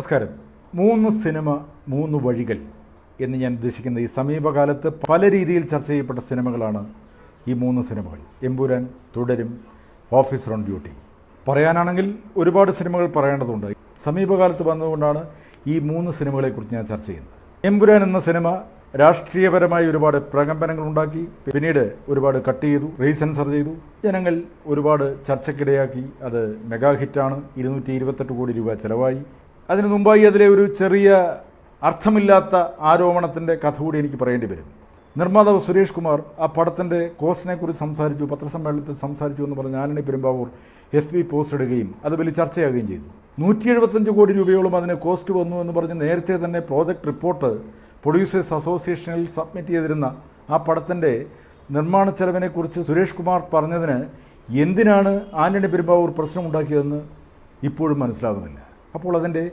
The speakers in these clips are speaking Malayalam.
നമസ്കാരം. മൂന്ന് സിനിമ മൂന്ന് വഴികൾ എന്ന് ഞാൻ ഉദ്ദേശിക്കുന്ന ഈ സമീപകാലത്ത് പല രീതിയിൽ ചർച്ച ചെയ്യപ്പെട്ട സിനിമകളാണ് ഈ മൂന്ന് സിനിമകൾ. എമ്പുരാൻ തുടരും ഓഫീസർ ഓൺ ഡ്യൂട്ടി. പറയാനാണെങ്കിൽ ഒരുപാട് സിനിമകൾ പറയേണ്ടതുണ്ട്. സമീപകാലത്ത് വന്നതുകൊണ്ടാണ് ഈ മൂന്ന് സിനിമകളെക്കുറിച്ച് ഞാൻ ചർച്ച ചെയ്യുന്നത്. എമ്പുരാൻ എന്ന സിനിമ രാഷ്ട്രീയപരമായി ഒരുപാട് പ്രകമ്പനങ്ങൾ ഉണ്ടാക്കി പിന്നീട് ഒരുപാട് കട്ട് ചെയ്തു റീസെൻസർ ചെയ്തു. ജനങ്ങൾ ഒരുപാട് ചർച്ചയ്ക്കിടയാക്കി. അത് മെഗാ ഹിറ്റാണ് ഇരുന്നൂറ്റി ഇരുപത്തെട്ട് കോടി രൂപ ചിലവായി. അതിനു മുമ്പായി അതിലെ ഒരു ചെറിയ അർത്ഥമില്ലാത്ത ആരോപണത്തിന്റെ കഥ കൂടി എനിക്ക് പറയേണ്ടി വരും. നിർമ്മാതാവ് സുരേഷ് കുമാർ ആ പടത്തിന്റെ കോസ്റ്റിനെ കുറിച്ച് സംസാരിച്ചു പത്രസമ്മേളനത്തിൽ സംസാരിച്ചു എന്ന് പറഞ്ഞ് ആനണി പെരുമ്പാവൂർ എഫ് ബി പോസ്റ്റ് ഇടുകയും അത് വലിയ ചർച്ചയാകുകയും ചെയ്തു. നൂറ്റി എഴുപത്തഞ്ച് കോടി രൂപയോളം അതിന് കോസ്റ്റ് വന്നു എന്ന് പറഞ്ഞ് നേരത്തെ തന്നെ പ്രോജക്റ്റ് റിപ്പോർട്ട് പ്രൊഡ്യൂസേഴ്സ് അസോസിയേഷനിൽ സബ്മിറ്റ് ചെയ്തിരുന്ന ആ പടത്തിന്റെ നിർമ്മാണ ചെലവിനെക്കുറിച്ച് സുരേഷ് കുമാർ പറഞ്ഞതിന് എന്തിനാണ് ആന്റണി പെരുമ്പാവൂർ പ്രശ്നമുണ്ടാക്കിയതെന്ന് ഇപ്പോഴും മനസ്സിലാകുന്നില്ല. അപ്പോൾ അതിന്റെ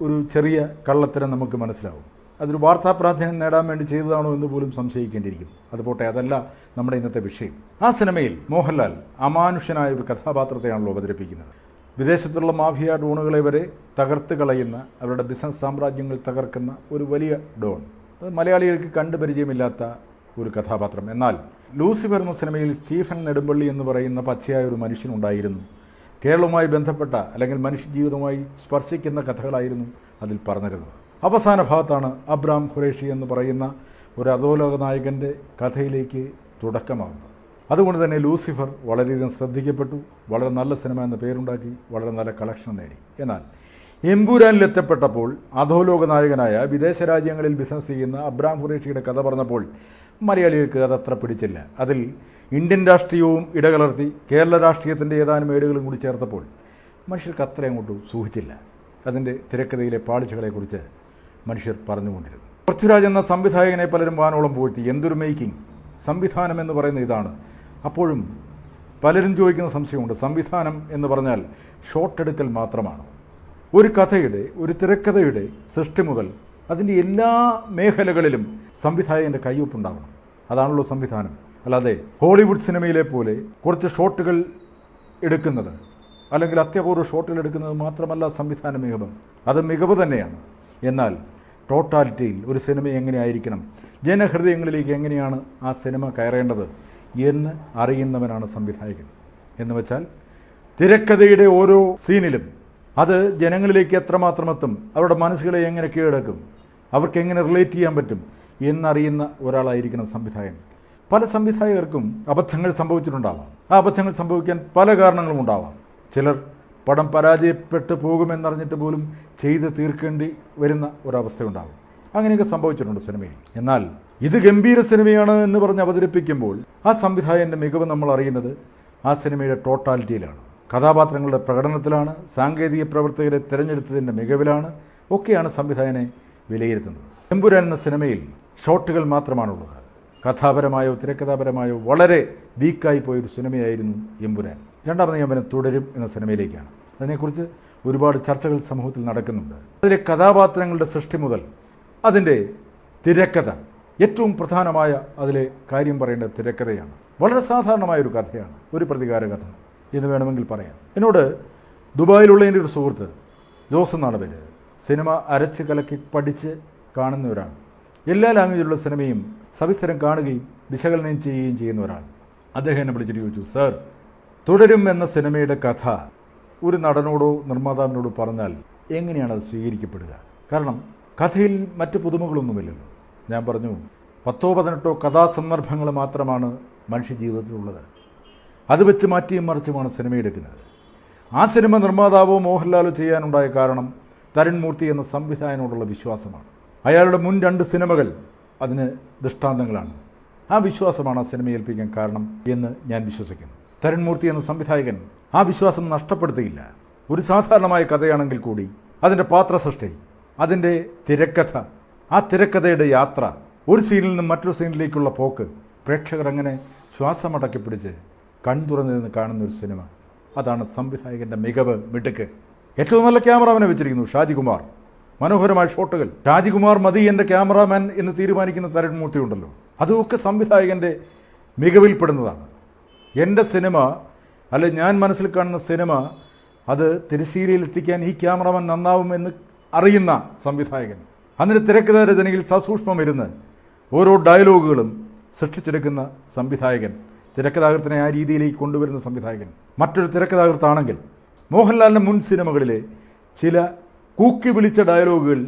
ഒരു ചെറിയ കള്ളത്തരം നമുക്ക് മനസ്സിലാവും. അതൊരു വാർത്താ പ്രാധാന്യം നേടാൻ വേണ്ടി ചെയ്തതാണോ എന്ന് പോലും സംശയിക്കേണ്ടിയിരിക്കും അതുപോട്ടെ അതല്ല നമ്മുടെ ഇന്നത്തെ വിഷയം. ആ സിനിമയിൽ മോഹൻലാൽ അമാനുഷ്യനായ ഒരു കഥാപാത്രത്തെയാണല്ലോ അവതരിപ്പിക്കുന്നത്. വിദേശത്തുള്ള മാഫിയ ഡോണുകളെ വരെ തകർത്ത് കളയുന്ന അവരുടെ ബിസിനസ് സാമ്രാജ്യങ്ങൾ തകർക്കുന്ന ഒരു വലിയ ഡോൺ അത് മലയാളികൾക്ക് കണ്ടുപരിചയമില്ലാത്ത ഒരു കഥാപാത്രം. എന്നാൽ ലൂസിഫർ എന്ന സിനിമയിൽ സ്റ്റീഫൻ നെടുമ്പള്ളി എന്ന് പറയുന്ന പച്ചയായ ഒരു മനുഷ്യനുണ്ടായിരുന്നു കേരളവുമായി ബന്ധപ്പെട്ട അല്ലെങ്കിൽ മനുഷ്യജീവിതവുമായി സ്പർശിക്കുന്ന കഥകളായിരുന്നു അതിൽ പറഞ്ഞിരുന്നത്. അവസാന ഭാഗത്താണ് അബ്രാം ഖുറേഷി എന്ന് പറയുന്ന ഒരു അധോലോക നായകന്റെ കഥയിലേക്ക് തുടക്കമാകുന്നത്. അതുകൊണ്ട് തന്നെ ലൂസിഫർ വളരെയധികം ശ്രദ്ധിക്കപ്പെട്ടു വളരെ നല്ല സിനിമ എന്ന പേരുണ്ടാക്കി വളരെ നല്ല കളക്ഷൻ നേടി. എന്നാൽ എമ്പൂരാനിലെത്തപ്പെട്ടപ്പോൾ അധോലോക നായകനായ വിദേശ രാജ്യങ്ങളിൽ ബിസിനസ് ചെയ്യുന്ന അബ്രാം ഖുറേഷിയുടെ കഥ പറഞ്ഞപ്പോൾ മലയാളികൾക്ക് അതത്ര പിടിച്ചില്ല. അതിൽ ഇന്ത്യൻ രാഷ്ട്രീയവും ഇടകലർത്തി കേരള രാഷ്ട്രീയത്തിന്റെ ഏതാനും ഏടുകളും കൂടി ചേർത്തപ്പോൾ മനുഷ്യർക്ക് അത്ര അങ്ങോട്ട് സൂഹിച്ചില്ല അതിന്റെ തിരക്കഥയിലെ പാളിച്ചകളെക്കുറിച്ച് മനുഷ്യർ പറഞ്ഞുകൊണ്ടിരുന്നു. പൃഥ്വിരാജ് എന്ന സംവിധായകനെ പലരും വാനോളം പോഴ്ത്തി എന്തൊരു മേക്കിംഗ് സംവിധാനം എന്ന് പറയുന്ന ഇതാണ്. അപ്പോഴും പലരും ചോദിക്കുന്ന സംശയമുണ്ട്. സംവിധാനം എന്ന് പറഞ്ഞാൽ ഷോട്ട് എടുക്കൽ മാത്രമാണ്. ഒരു കഥയുടെ ഒരു തിരക്കഥയുടെ സൃഷ്ടി മുതൽ അതിന്റെ എല്ലാ മേഖലകളിലും സംവിധായകന്റെ കയ്യൊപ്പുണ്ടാവണം. അതാണല്ലോ സംവിധാനം. അല്ലാതെ ഹോളിവുഡ് സിനിമയിലെ പോലെ കുറച്ച് ഷോട്ടുകൾ എടുക്കുന്നത് അല്ലെങ്കിൽ അത്യപൂർവ ഷോട്ടുകൾ എടുക്കുന്നത് മാത്രമല്ല സംവിധാന മികവ്. അത് മികവ് തന്നെയാണ്. എന്നാൽ ടോട്ടാലിറ്റിയിൽ ഒരു സിനിമ എങ്ങനെയായിരിക്കണം ജനഹൃദയങ്ങളിലേക്ക് എങ്ങനെയാണ് ആ സിനിമ കയറേണ്ടത് എന്ന് അറിയുന്നവനാണ് സംവിധായകൻ. എന്ന് വെച്ചാൽ തിരക്കഥയുടെ ഓരോ സീനിലും അത് ജനങ്ങളിലേക്ക് എത്രമാത്രം എത്തും? അവരുടെ മനസ്സുകളെ എങ്ങനെ കീഴടക്കും? അവർക്ക് എങ്ങനെ റിലേറ്റ് ചെയ്യാൻ പറ്റും? എന്നറിയുന്ന ഒരാളായിരിക്കണം സംവിധായകൻ. പല സംവിധായകർക്കും അബദ്ധങ്ങൾ സംഭവിച്ചിട്ടുണ്ടാവാം. ആ അബദ്ധങ്ങൾ സംഭവിക്കാൻ പല കാരണങ്ങളും ഉണ്ടാവാം. ചിലർ പടം പരാജയപ്പെട്ടു പോകുമെന്നറിഞ്ഞിട്ട് പോലും ചെയ്ത് തീർക്കേണ്ടി വരുന്ന ഒരവസ്ഥയുണ്ടാകും. അങ്ങനെയൊക്കെ സംഭവിച്ചിട്ടുണ്ട് സിനിമയിൽ. എന്നാൽ ഇത് ഗംഭീര സിനിമയാണ് എന്ന് പറഞ്ഞ് അവതരിപ്പിക്കുമ്പോൾ ആ സംവിധായകന്റെ മികവ് നമ്മൾ അറിയുന്നത് ആ സിനിമയുടെ ടോട്ടാലിറ്റിയിലാണ് കഥാപാത്രങ്ങളുടെ പ്രകടനത്തിലാണ് സാങ്കേതിക പ്രവർത്തകരെ തിരഞ്ഞെടുത്തതിന്റെ മികവിലാണ് ഒക്കെയാണ് സംവിധായകനെ വിലയിരുത്തുന്നത്. എമ്പുരാൻ എന്ന സിനിമയിൽ ഷോട്ടുകൾ മാത്രമാണുള്ളത്. കഥാപരമായോ തിരക്കഥാപരമായോ വളരെ വീക്കായി പോയൊരു സിനിമയായിരുന്നു എമ്പുരാൻ. രണ്ടാമത് നിയമനം തുടരും എന്ന സിനിമയിലേക്കാണ്. അതിനെക്കുറിച്ച് ഒരുപാട് ചർച്ചകൾ സമൂഹത്തിൽ നടക്കുന്നുണ്ട്. അതിലെ കഥാപാത്രങ്ങളുടെ സൃഷ്ടി മുതൽ അതിന്റെ തിരക്കഥ ഏറ്റവും പ്രധാനമായ അതിലെ കാര്യം പറയേണ്ട തിരക്കഥയാണ്. വളരെ സാധാരണമായ ഒരു കഥയാണ് ഒരു പ്രതികാര കഥ എന്ന് വേണമെങ്കിൽ പറയാം. എന്നോട് ദുബായിലുള്ള എന്റെ ഒരു സുഹൃത്ത് ജോസ് എന്നാണ് പേര്. സിനിമ അരച്ച് കലക്കി പഠിച്ച് കാണുന്ന ഒരാൾ. എല്ലാ ലാംഗ്വേജിലുള്ള സിനിമയും സവിസ്തരം കാണുകയും വിശകലനം ചെയ്യുകയും ചെയ്യുന്ന ഒരാൾ. അദ്ദേഹം എന്നെ വിളിച്ചിട്ട് ചോദിച്ചു സർ തുടരും എന്ന സിനിമയുടെ കഥ ഒരു നടനോടോ നിർമ്മാതാവിനോടോ പറഞ്ഞാൽ എങ്ങനെയാണ് അത് സ്വീകരിക്കപ്പെടുക? കാരണം കഥയിൽ മറ്റ് പുതുമകളൊന്നുമില്ലല്ലോ. ഞാൻ പറഞ്ഞു പത്തോ പതിനെട്ടോ കഥാസന്ദർഭങ്ങൾ മാത്രമാണ് മനുഷ്യജീവിതത്തിലുള്ളത് അത് വെച്ച് മാറ്റിയും മറിച്ചുമാണ് സിനിമ എടുക്കുന്നത്. ആ സിനിമ നിർമ്മാതാവോ മോഹൻലാലോ ചെയ്യാനുണ്ടായ കാരണം തരുൺ മൂർത്തി എന്ന സംവിധായകനോടുള്ള വിശ്വാസമാണ്. അയാളുടെ മുൻ രണ്ട് സിനിമകൾ അതിന് ദൃഷ്ടാന്തങ്ങളാണ്. ആ വിശ്വാസമാണ് ആ സിനിമ ഏൽപ്പിക്കാൻ കാരണം എന്ന് ഞാൻ വിശ്വസിക്കുന്നു. തരുൺ മൂർത്തി എന്ന സംവിധായകൻ ആ വിശ്വാസം നഷ്ടപ്പെടുത്തിയില്ല. ഒരു സാധാരണമായ കഥയാണെങ്കിൽ കൂടി അതിന്റെ പാത്രസൃഷ്ടി അതിന്റെ തിരക്കഥ ആ തിരക്കഥയുടെ യാത്ര ഒരു സീനിൽ നിന്നും മറ്റൊരു സീനിലേക്കുള്ള പോക്ക് പ്രേക്ഷകർ അങ്ങനെ ശ്വാസമടക്കി പിടിച്ച് കൺതുറന്നു നിന്ന് കാണുന്ന ഒരു സിനിമ. അതാണ് സംവിധായകന്റെ മികവ് മിടുക്ക്. ഏറ്റവും നല്ല ക്യാമറാമാനെ വെച്ചിരിക്കുന്നു ഷാജികുമാർ. മനോഹരമായ ഷോട്ടുകൾ. ഷാജികുമാർ മതി എന്റെ ക്യാമറാമാൻ എന്ന് തീരുമാനിക്കുന്ന തരൺ മൂർത്തി ഉണ്ടല്ലോ. അതുമൊക്കെ സംവിധായകന്റെ മികവിൽപ്പെടുന്നതാണ്. എന്റെ സിനിമ അല്ല ഞാൻ മനസ്സിൽ കാണുന്ന സിനിമ അത് തിരശ്ശീലയിൽ എത്തിക്കാൻ ഈ നന്നാവും എന്ന് അറിയുന്ന സംവിധായകൻ. അതിന് തിരക്കഥ രചനയിൽ സസൂക്ഷ്മം ഇരുന്ന് ഓരോ ഡയലോഗുകളും സൃഷ്ടിച്ചെടുക്കുന്ന സംവിധായകൻ. തിരക്കഥാകൃത്തിനെ ആ രീതിയിലേക്ക് കൊണ്ടുവരുന്ന സംവിധായകൻ. മറ്റൊരു തിരക്കഥാകൃത്താണെങ്കിൽ മോഹൻലാലിന്റെ മുൻ സിനിമകളിലെ ചില കൂക്കി വിളിച്ച ഡയലോഗുകൾ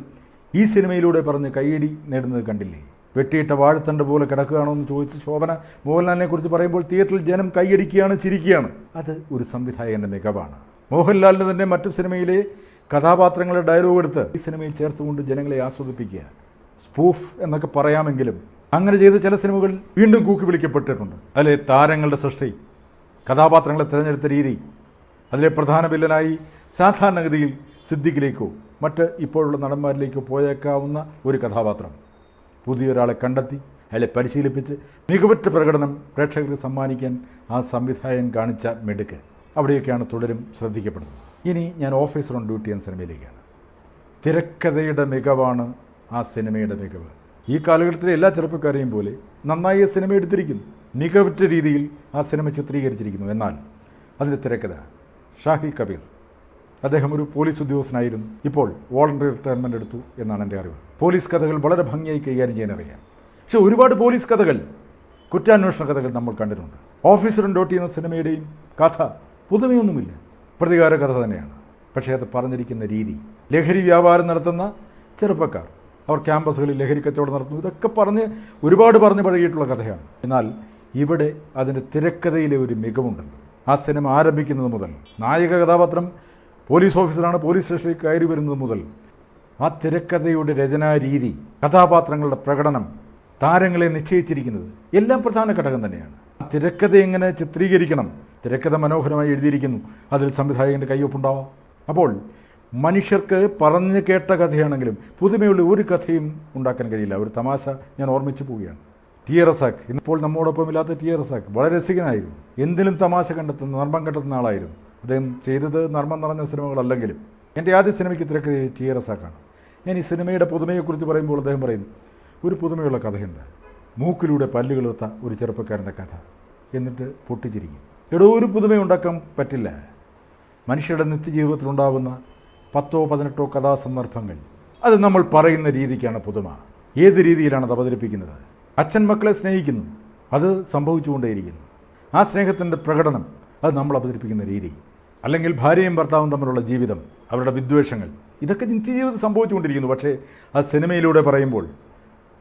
ഈ സിനിമയിലൂടെ പറഞ്ഞ് കൈയടി നേടുന്നത് കണ്ടില്ലേ? വെട്ടിയിട്ട വാഴത്തണ്ട് പോലെ കിടക്കുകയാണോ എന്ന് ചോദിച്ച് ശോഭന മോഹൻലാലിനെ കുറിച്ച് പറയുമ്പോൾ തിയേറ്ററിൽ ജനം കൈയടിക്കുകയാണ് ചിരിക്കുകയാണ്. അത് ഒരു സംവിധായകന്റെ മികവാണ്. മോഹൻലാലിന്റെ തന്നെ മറ്റു സിനിമയിലെ കഥാപാത്രങ്ങളുടെ ഡയലോഗ് എടുത്ത് ഈ സിനിമയിൽ ചേർത്തുകൊണ്ട് ജനങ്ങളെ ആസ്വദിപ്പിക്കുക. സ്പൂഫ് എന്നൊക്കെ പറയാമെങ്കിലും അങ്ങനെ ചെയ്ത ചില സിനിമകൾ വീണ്ടും കൂക്കി വിളിക്കപ്പെട്ടിട്ടുണ്ട്. അതിലെ താരങ്ങളുടെ സൃഷ്ടി കഥാപാത്രങ്ങളെ തിരഞ്ഞെടുത്ത രീതി അതിലെ പ്രധാന വില്ലനായി സാധാരണഗതിയിൽ സിദ്ദിഖിലേക്കോ മറ്റ് ഇപ്പോഴുള്ള നടന്മാരിലേക്കോ പോയേക്കാവുന്ന ഒരു കഥാപാത്രം. പുതിയൊരാളെ കണ്ടെത്തി അയാളെ പരിശീലിപ്പിച്ച് മികവുറ്റ പ്രകടനം പ്രേക്ഷകർക്ക് സമ്മാനിക്കാൻ ആ സംവിധായകൻ കാണിച്ച മെടുക്ക്. അവിടെയൊക്കെയാണ് തുടരും ശ്രദ്ധിക്കപ്പെടുന്നത്. ഇനി ഞാൻ ഓഫീസർ ഓൺ ഡ്യൂട്ടി എന്ന സിനിമയിലേക്കാണ്. തിരക്കഥയുടെ മികവാണ് ആ സിനിമയുടെ മികവ്. ഈ കാലഘട്ടത്തിലെ എല്ലാ ചെറുപ്പക്കാരെയും പോലെ നന്നായി സിനിമ എടുത്തിരിക്കുന്നു. മികവുറ്റ രീതിയിൽ ആ സിനിമ ചിത്രീകരിച്ചിരിക്കുന്നു. എന്നാൽ അതിന്റെ തിരക്കഥ ഷാഹി കബീർ. അദ്ദേഹം ഒരു പോലീസ് ഉദ്യോഗസ്ഥനായിരുന്നു. ഇപ്പോൾ വോളണ്ടറി റിട്ടയർമെന്റ് എടുത്തു എന്നാണ് എന്റെ അറിവ്. പോലീസ് കഥകൾ വളരെ ഭംഗിയായി കൈകാര്യം ചെയ്യാൻ അറിയാം. പക്ഷേ ഒരുപാട് പോലീസ് കഥകൾ കുറ്റാന്വേഷണ കഥകൾ നമ്മൾ കണ്ടിട്ടുണ്ട്. ഓഫീസർ ഡോട്ടി എന്ന സിനിമയുടെയും കഥ പുതുമയൊന്നുമില്ല. പ്രതികാര കഥ തന്നെയാണ്. പക്ഷേ അത് പറഞ്ഞിരിക്കുന്ന രീതി ലഹരി വ്യാപാരം നടത്തുന്ന ചെറുപ്പക്കാർ അവർ ക്യാമ്പസുകളിൽ ലഹരി കച്ചവടം നടത്തുന്നു. ഇതൊക്കെ പറഞ്ഞ് ഒരുപാട് പറഞ്ഞ് പഴകിയിട്ടുള്ള കഥയാണ്. എന്നാൽ ഇവിടെ അതിന്റെ തിരക്കഥയിലെ ഒരു മികവുണ്ടല്ലോ. ആ സിനിമ ആരംഭിക്കുന്നത് മുതൽ നായക കഥാപാത്രം പോലീസ് ഓഫീസറാണ് പോലീസ് സ്റ്റേഷനിൽ കയറി വരുന്നത് മുതൽ ആ തിരക്കഥയുടെ രചനാ രീതി കഥാപാത്രങ്ങളുടെ പ്രകടനം താരങ്ങളെ നിശ്ചയിച്ചിരിക്കുന്നത് എല്ലാം പ്രധാന ഘടകം തന്നെയാണ്. ആ തിരക്കഥ എങ്ങനെ ചിത്രീകരിക്കണം? തിരക്കഥ മനോഹരമായി എഴുതിയിരിക്കുന്നു. അതിൽ സംവിധായകന്റെ കയ്യൊപ്പുണ്ടാവാം അപ്പോൾ മനുഷ്യർക്ക് പറഞ്ഞു കേട്ട കഥയാണെങ്കിലും പുതുമയുള്ള ഒരു കഥയും ഉണ്ടാക്കാൻ കഴിയില്ല. ഒരു തമാശ ഞാൻ ഓർമ്മിച്ചു പോവുകയാണ്. ടി ആർ റസാഖ് ഇന്നിപ്പോൾ നമ്മോടൊപ്പം ഇല്ലാത്ത ടി ആർ റസാഖ് വളരെ രസികനായിരുന്നു. എന്തിലും തമാശ കണ്ടെത്തുന്ന നർമ്മം കണ്ടെത്തുന്ന ആളായിരുന്നു. അദ്ദേഹം ചെയ്തത് നർമ്മം നിറഞ്ഞ സിനിമകളല്ലെങ്കിലും എന്റെ ആദ്യ സിനിമയ്ക്ക് തിരക്ക് ടി ആർ റസാഖാണ് ഞാൻ ഈ സിനിമയുടെ പുതുമയെക്കുറിച്ച് പറയുമ്പോൾ അദ്ദേഹം പറയും ഒരു പുതുമയുള്ള കഥയുണ്ട്. മൂക്കിലൂടെ പല്ലുകളെത്ത ഒരു ചെറുപ്പക്കാരന്റെ കഥ. എന്നിട്ട് പൊട്ടിച്ചിരിക്കും. എടോ ഒരു പുതുമയുണ്ടാക്കാൻ പറ്റില്ല. മനുഷ്യരുടെ നിത്യജീവിതത്തിലുണ്ടാകുന്ന പത്തോ പതിനെട്ടോ കഥാസന്ദർഭങ്ങൾ. അത് നമ്മൾ പറയുന്ന രീതിക്കാണ് പുതുമ. ഏത് രീതിയിലാണ് അത് അവതരിപ്പിക്കുന്നത്? അച്ഛൻ മക്കളെ സ്നേഹിക്കുന്നു. അത് സംഭവിച്ചുകൊണ്ടേയിരിക്കുന്നു. ആ സ്നേഹത്തിന്റെ പ്രകടനം അത് നമ്മൾ അവതരിപ്പിക്കുന്ന രീതി. അല്ലെങ്കിൽ ഭാര്യയും ഭർത്താവും തമ്മിലുള്ള ജീവിതം അവരുടെ വിദ്വേഷങ്ങൾ ഇതൊക്കെ നിത്യജീവിതം സംഭവിച്ചുകൊണ്ടിരിക്കുന്നു. പക്ഷേ ആ സിനിമയിലൂടെ പറയുമ്പോൾ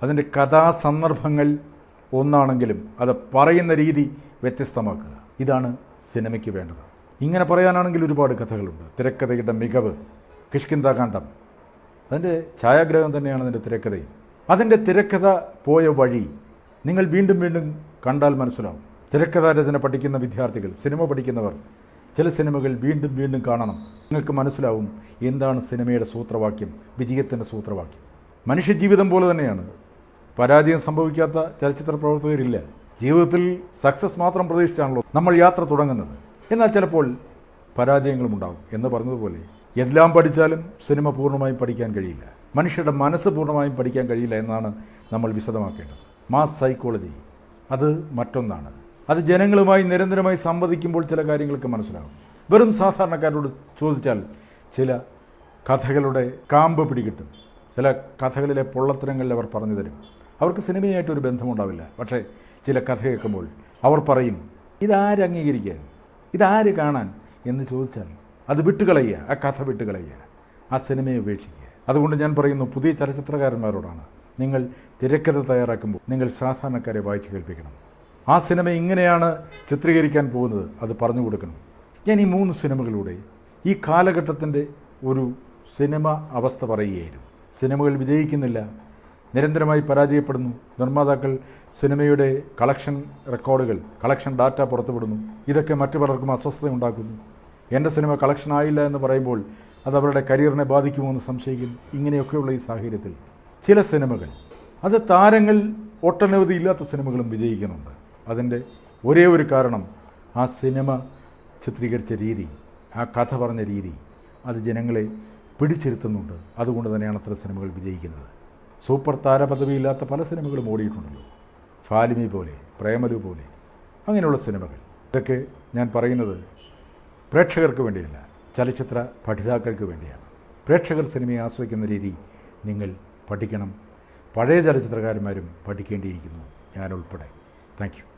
അതിന്റെ കഥാസന്ദർഭങ്ങൾ ഒന്നാണെങ്കിലും അത് പറയുന്ന രീതി വ്യത്യസ്തമാക്കുക. ഇതാണ് സിനിമയ്ക്ക് വേണ്ടത്. ഇങ്ങനെ പറയാനാണെങ്കിൽ ഒരുപാട് കഥകളുണ്ട്. തിരക്കഥയുടെ മികവ് കിഷ്കിന്താകാന്ഡം അതിന്റെ ഛായാഗ്രഹം തന്നെയാണ് അതിന്റെ തിരക്കഥയും. അതിന്റെ തിരക്കഥ പോയ വഴി നിങ്ങൾ വീണ്ടും വീണ്ടും കണ്ടാൽ മനസ്സിലാവും. തിരക്കഥാ രചന പഠിക്കുന്ന വിദ്യാർത്ഥികൾ സിനിമ പഠിക്കുന്നവർ ചില സിനിമകൾ വീണ്ടും വീണ്ടും കാണണം. നിങ്ങൾക്ക് മനസ്സിലാവും എന്താണ് സിനിമയുടെ സൂത്രവാക്യം വിജയത്തിന്റെ സൂത്രവാക്യം. മനുഷ്യജീവിതം പോലെ തന്നെയാണ്. പരാജയം സംഭവിക്കാത്ത ചലച്ചിത്ര പ്രവർത്തകരില്ല. ജീവിതത്തിൽ സക്സസ് മാത്രം പ്രതീക്ഷിച്ചാണല്ലോ നമ്മൾ യാത്ര തുടങ്ങുന്നത്. എന്നാൽ ചിലപ്പോൾ പരാജയങ്ങളും ഉണ്ടാകും എന്ന് പറഞ്ഞതുപോലെ എല്ലാം പഠിച്ചാലും സിനിമ പൂർണമായും പഠിക്കാൻ കഴിയില്ല. മനുഷ്യരുടെ മനസ്സ് പൂർണമായും പഠിക്കാൻ കഴിയില്ല എന്നാണ് നമ്മൾ വിശദമാക്കേണ്ടത്. മാസ് സൈക്കോളജി അത് മറ്റൊന്നാണ്. അത് ജനങ്ങളുമായി നിരന്തരമായി സംവദിക്കുമ്പോൾ ചില കാര്യങ്ങളൊക്കെ മനസ്സിലാകും. വെറും സാധാരണക്കാരോട് ചോദിച്ചാൽ ചില കഥകളുടെ കാമ്പ് പിടികിട്ടും. ചില കഥകളിലെ പൊള്ളത്തരങ്ങളിൽ അവർ പറഞ്ഞു തരും. അവർക്ക് സിനിമയായിട്ടൊരു ബന്ധമുണ്ടാവില്ല. പക്ഷേ ചില കഥ കേൾക്കുമ്പോൾ അവർ പറയും ഇതാര് അംഗീകരിക്കാൻ? ഇതാര് കാണാൻ? എന്ന് ചോദിച്ചാൽ അത് വിട്ടുകളയുക ആ കഥ വിട്ടുകളയുക ആ സിനിമയെ ഉപേക്ഷിക്കുക. അതുകൊണ്ട് ഞാൻ പറയുന്നു പുതിയ ചലച്ചിത്രകാരന്മാരോടാണ് നിങ്ങൾ തിരക്കഥ തയ്യാറാക്കുമ്പോൾ നിങ്ങൾ സാധാരണക്കാരെ വായിച്ചു കേൾപ്പിക്കണം. ആ സിനിമ ഇങ്ങനെയാണ് ചിത്രീകരിക്കാൻ പോകുന്നത് അത് പറഞ്ഞു കൊടുക്കണം. ഞാൻ ഈ മൂന്ന് സിനിമകളിലൂടെ ഈ കാലഘട്ടത്തിന്റെ ഒരു സിനിമ അവസ്ഥ പറയുകയായിരുന്നു. സിനിമകൾ വിജയിക്കുന്നില്ല നിരന്തരമായി പരാജയപ്പെടുന്നു. നിർമ്മാതാക്കൾ സിനിമയുടെ കളക്ഷൻ റെക്കോർഡുകൾ കളക്ഷൻ ഡാറ്റ പുറത്തുവിടുന്നു. ഇതൊക്കെ മറ്റു പലർക്കും അസ്വസ്ഥത ഉണ്ടാക്കുന്നു എന്റെ സിനിമ കളക്ഷൻ ആയില്ല എന്ന് പറയുമ്പോൾ അത് അവരുടെ കരിയറിനെ ബാധിക്കുമോ എന്ന് സംശയിക്കുന്നു ഇങ്ങനെയൊക്കെയുള്ള ഈ സാഹചര്യത്തിൽ ചില സിനിമകൾ അത് താരങ്ങൾ ഒട്ടനവധി ഇല്ലാത്ത സിനിമകളും വിജയിക്കുന്നുണ്ട്. അതിന്റെ ഒരേ ഒരു കാരണം ആ സിനിമ ചിത്രീകരിച്ച രീതി ആ കഥ പറഞ്ഞ രീതി അത് ജനങ്ങളെ പിടിച്ചിരുത്തുന്നുണ്ട്. അതുകൊണ്ട് തന്നെയാണ് അത്തരം സിനിമകൾ വിജയിക്കുന്നത്. സൂപ്പർ താരപദവിയില്ലാത്ത പല സിനിമകളും ഓടിയിട്ടുണ്ടല്ലോ. ഫാലിമി പോലെ പ്രേമലു പോലെ അങ്ങനെയുള്ള സിനിമകൾ. ഇതൊക്കെ ഞാൻ പറയുന്നത് പ്രേക്ഷകർക്ക് വേണ്ടിയല്ല ചലച്ചിത്ര പഠിതാക്കൾക്ക് വേണ്ടിയാണ്. പ്രേക്ഷകർ സിനിമയെ ആസ്വദിക്കുന്ന രീതി നിങ്ങൾ പഠിക്കണം. പഴയ ചലച്ചിത്രകാരന്മാരും പഠിക്കേണ്ടിയിരിക്കുന്നു. ഞാനുൾപ്പെടെ താങ്ക്